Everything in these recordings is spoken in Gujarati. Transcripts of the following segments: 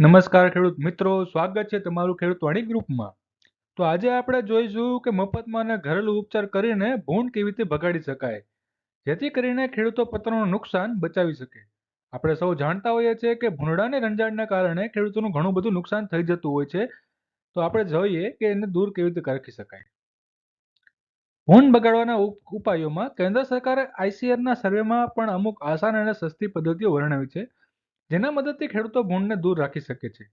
નમસ્કાર ખેડૂત મિત્રો, સ્વાગત છે તમારું ખેડૂત વાણી ગ્રુપમાં. તો આજે આપણે જોઈશું કે મફતમાં અને ઘરેલું ઉપચાર કરીને ભૂંડ કેવી રીતે ભગાડી શકાય? જેથી કરીને ખેડૂતો પત્રોનું નુકસાન બચાવી શકે. આપણે સૌ જાણતા હોઈએ છીએ કે ભૂંડાને રંજાડના કારણે ખેડૂતોનું ઘણું બધું નુકસાન થઈ જતું હોય છે. તો આપણે જોઈએ કે એને દૂર કેવી રીતે રાખી શકાય. ભૂંડ બગાડવાના ઉપ- ઉપાયોમાં કેન્દ્ર સરકારે આઈસીઆરના સર્વેમાં પણ અમુક આસાન અને સસ્તી પદ્ધતિઓ વર્ણવી છે. જેના મદદથી ખેડૂતો ભૂંડને દૂર રાખી શકે છે.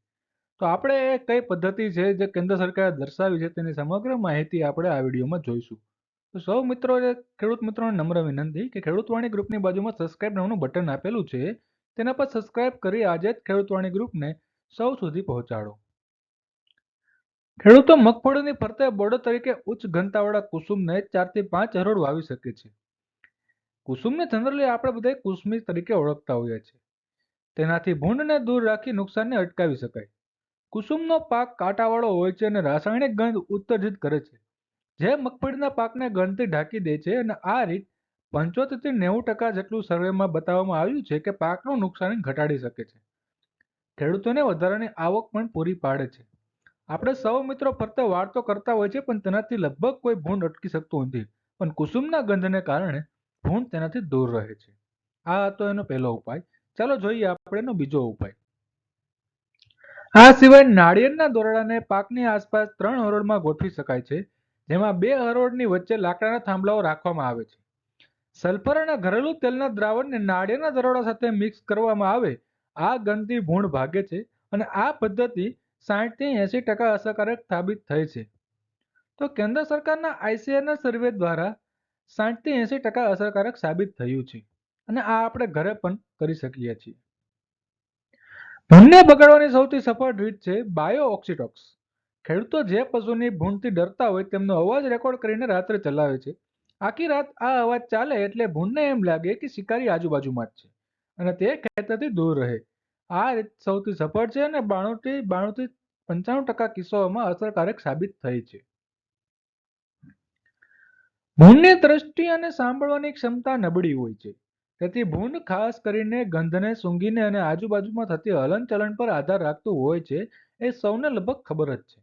તો આપણે કઈ પદ્ધતિ છે જે કેન્દ્ર સરકારે દર્શાવી છે તેની સમગ્ર માહિતી આપણે આ વિડીયોમાં જોઈશું. તો સૌ મિત્રો ખેડૂત મિત્રોને નમ્ર વિનંતી કે ખેડૂતવાણી ગ્રુપની બાજુમાં સબસ્ક્રાઇબ નામનું બટન આપેલું છે. તેના પર સબસ્ક્રાઇબ કરી આજે જ ખેડૂતવાણી ગ્રુપને સૌ સુધી પહોંચાડો. ખેડૂતો મગફળીની ફરતે બોર્ડર તરીકે ઉચ્ચ ઘનતાવાળા કુસુમને ચારથી પાંચ હરોળ વાવી શકે છે. કુસુમને જનરલી આપણે બધા કુસુમી તરીકે ઓળખતા હોઈએ છીએ. તેનાથી ભૂંડને દૂર રાખી નુકસાનને અટકાવી શકાય. કુસુમનો પાક કાંટાવાળો હોય છે અને રાસાયણિક ગંધ ઉત્તેજિત કરે છે, જે મગફળીના પાકને ગંધથી ઢાંકી દે છે અને આ રીત પંચોતેરથી નેવું ટકા જેટલું સર્વેમાં બતાવવામાં આવ્યું છે કે પાકનું નુકસાન ઘટાડી શકે છે. ખેડૂતોને વધારાની આવક પણ પૂરી પાડે છે. આપણે સૌ મિત્રો ફરતે વાર તો કરતા હોય છે, પણ તેનાથી લગભગ કોઈ ભૂંડ અટકી શકતું નથી. પણ કુસુમના ગંધને કારણે ભૂંડ તેનાથી દૂર રહે છે. આ હતો એનો પહેલો ઉપાય. ચાલો જોઈએ આપણે બીજો ઉપાય. આ સિવાય નાળિયેરના દોરડાને પાકની આસપાસ ત્રણ હરોળમાં ગોઠવી શકાય છે, જેમાં બે હરોળની વચ્ચે લાકડાના થાંભલાઓ રાખવામાં આવે છે. સલ્ફર અને ઘરેલું તેલના દ્રાવણને નાળિયેરના દરોડા સાથે મિક્સ કરવામાં આવે, આ ગંદકી ભૂણ ભાગે છે અને આ પદ્ધતિ સાહીઠથી એંસી ટકા અસરકારક સાબિત થઈ છે. તો કેન્દ્ર સરકારના આઈસીઆરના સર્વે દ્વારા સાહીઠથી એંસી ટકા અસરકારક સાબિત થયું છે. અને આ આપણે ઘરે પણ કરી શકીએ છીએ. ભૂંડને બગાડવાની સૌથી સફળ રીત છે બાયો ઓક્સિટોક્સ ખેડૂતો જે પશુની ભૂંડથી ડરતા હોય તેમનો અવાજ રેકોર્ડ કરીને રાત્રે ચલાવે છે. આખી રાત આ અવાજ ચાલે એટલે ભૂંડને એમ લાગે કે શિકારી આજુબાજુમાં જ છે અને તે ખેતરથી દૂર રહે. આ રીત સૌથી સફળ છે અને બાણુંથી બાણુંથી પંચાણું ટકા કિસ્સાઓમાં અસરકારક સાબિત થઈ છે. ભૂંડની દ્રષ્ટિ અને સાંભળવાની ક્ષમતા નબળી હોય છે. તેથી ભૂંડ ખાસ કરીને ગંધને સૂંઘીને અને આજુબાજુમાં થતી હલનચલન પર આધાર રાખતું હોય છે, એ સૌને લગભગ ખબર જ છે.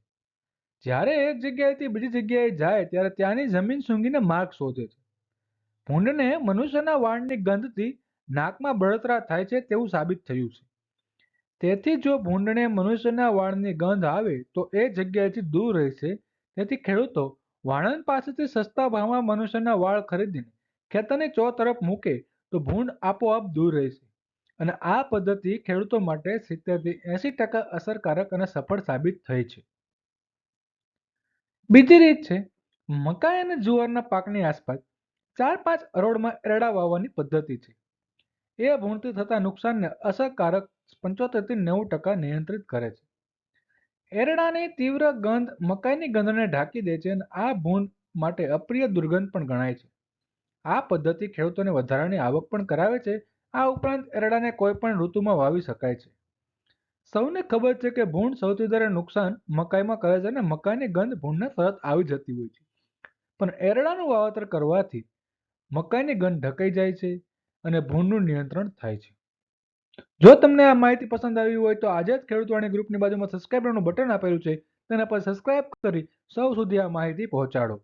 જ્યારે એક જગ્યાએથી બીજી જગ્યાએ જાય, ત્યારે ત્યાંની જમીન સૂંઘીને માર્ગ શોધે છે. ભૂંડને મનુષ્યના વાળની ગંધથી નાકમાં બળતરા થાય છે તેવું સાબિત થયું છે. તેથી જો ભૂંડને મનુષ્યના વાળની ગંધ આવે, તો એ જગ્યાએથી દૂર રહેશે. તેથી ખેડૂતો વાણંદ પાસેથી સસ્તા ભાવમાં મનુષ્યના વાળ ખરીદીને ખેતરની ચો તરફ મૂકે તો ભૂંડ આપોઆપ દૂર રહેશે અને આ પદ્ધતિ ખેડૂતો માટે સિત્તેરથી એંસી ટકા અસરકારક અને સફળ સાબિત થઈ છે. બીજી રીત છે, મકાઈ અને જુવારના પાકની આસપાસ ચાર પાંચ અરોડમાં એરડા વાવવાની પદ્ધતિ છે. એ ભૂંડથી થતા નુકસાનને અસરકારક પંચોતેરથી નેવું ટકા નિયંત્રિત કરે છે. એરડાની તીવ્ર ગંધ મકાઈની ગંધને ઢાંકી દે છે અને આ ભૂંડ માટે અપ્રિય દુર્ગંધ પણ ગણાય છે. આ પદ્ધતિ ખેડૂતોને વધારાની આવક પણ કરાવે છે. આ ઉપરાંત એરડાને કોઈ પણ ઋતુમાં વાવી શકાય છે. સૌને ખબર છે કે ભૂંડ સૌથી વધારે નુકસાન મકાઈમાં કરે છે અને મકાઈની ગંધ ભૂંડને તરત આવી જતી હોય છે. પણ એરડાનું વાવેતર કરવાથી મકાઈની ગંધ ઢકાઈ જાય છે અને ભૂંડનું નિયંત્રણ થાય છે. જો તમને આ માહિતી પસંદ આવી હોય તો આજે જ ખેડૂતવાણી ગ્રુપની બાજુમાં સબસ્ક્રાઇબરનું બટન આપેલું છે. તેના પર સબસ્ક્રાઇબ કરી સૌ સુધી આ માહિતી પહોંચાડો.